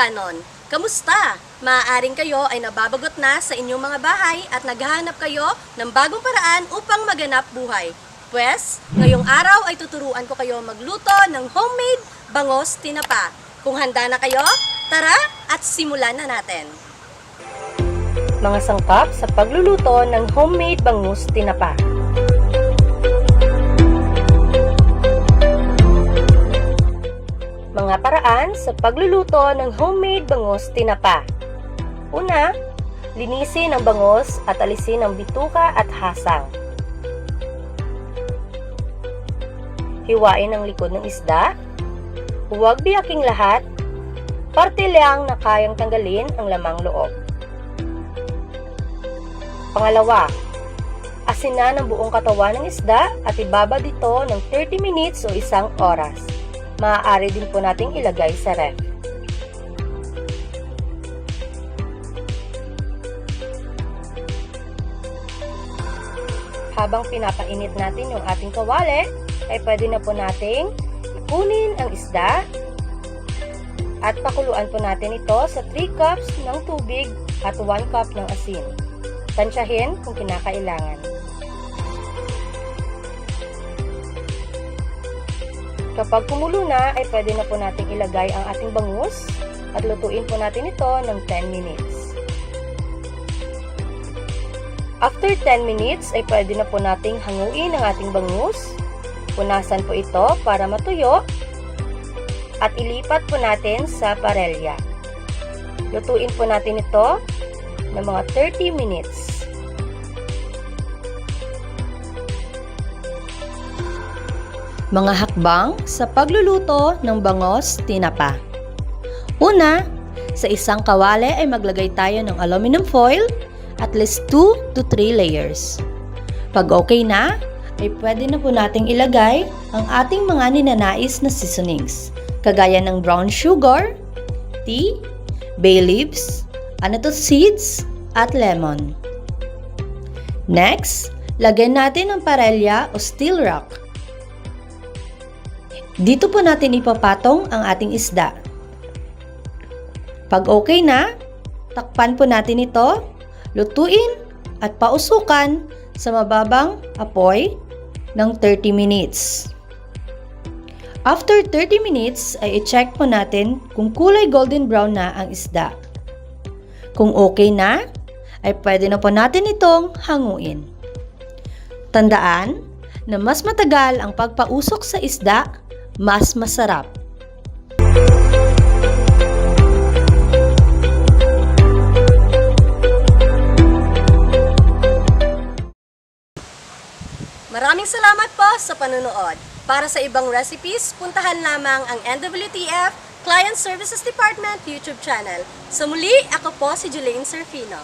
Kadungganon, kamusta? Maaaring kayo ay nababagot na sa inyong mga bahay at naghahanap kayo ng bagong paraan upang maganap buhay. Pwes, ngayong araw ay tuturuan ko kayo magluto ng homemade bangos tinapa. Kung handa na kayo, tara at simulan na natin. Mga sangkap sa pagluluto ng homemade bangus tinapa. Mga paraan sa pagluluto ng homemade bangus tinapa. Una, linisin ang bangus at alisin ang bituka at hasang. Hiwain ang likod ng isda. Huwag biyaking lahat. Parte lang na kayang tanggalin ang lamang loob. Pangalawa, asinan ang buong katawan ng isda at ibaba dito ng 30 minutes o isang oras. Maaari din po nating ilagay sa ref. Habang pinapainit natin yung ating kawali, ay pwede na po nating ipunin ang isda at pakuluan po natin ito sa 3 cups ng tubig at 1 cup ng asin. Tansyahin kung kinakailangan. Kapag kumulo na, ay pwede na po nating ilagay ang ating bangus at lutuin po natin ito ng 10 minutes. After 10 minutes, ay pwede na po nating hanguin ang ating bangus. Punasan po ito para matuyo at ilipat po natin sa parelya. Lutuin po natin ito ng mga 30 minutes. Mga hakbang sa pagluluto ng bangos tinapa. Una, sa isang kawali ay maglagay tayo ng aluminum foil at least 2 to 3 layers. Pag okay na, ay pwede na po nating ilagay ang ating mga ninanais na seasonings, kagaya ng brown sugar, tea, bay leaves, anato seeds, at lemon. Next, lagyan natin ang parelya o steel rock. Dito po natin ipapatong ang ating isda. Pag okay na, takpan po natin ito, lutuin at pausukan sa mababang apoy ng 30 minutes. After 30 minutes ay i-check po natin kung kulay golden brown na ang isda. Kung okay na, ay pwede na po natin itong hanguin. Tandaan na mas matagal ang pagpausok sa isda, mas masarap. Maraming salamat po sa panonood. Para sa ibang recipes, puntahan lamang ang NWTF Client Services Department YouTube channel. Sa muli, ako po si Jelaine Serfino.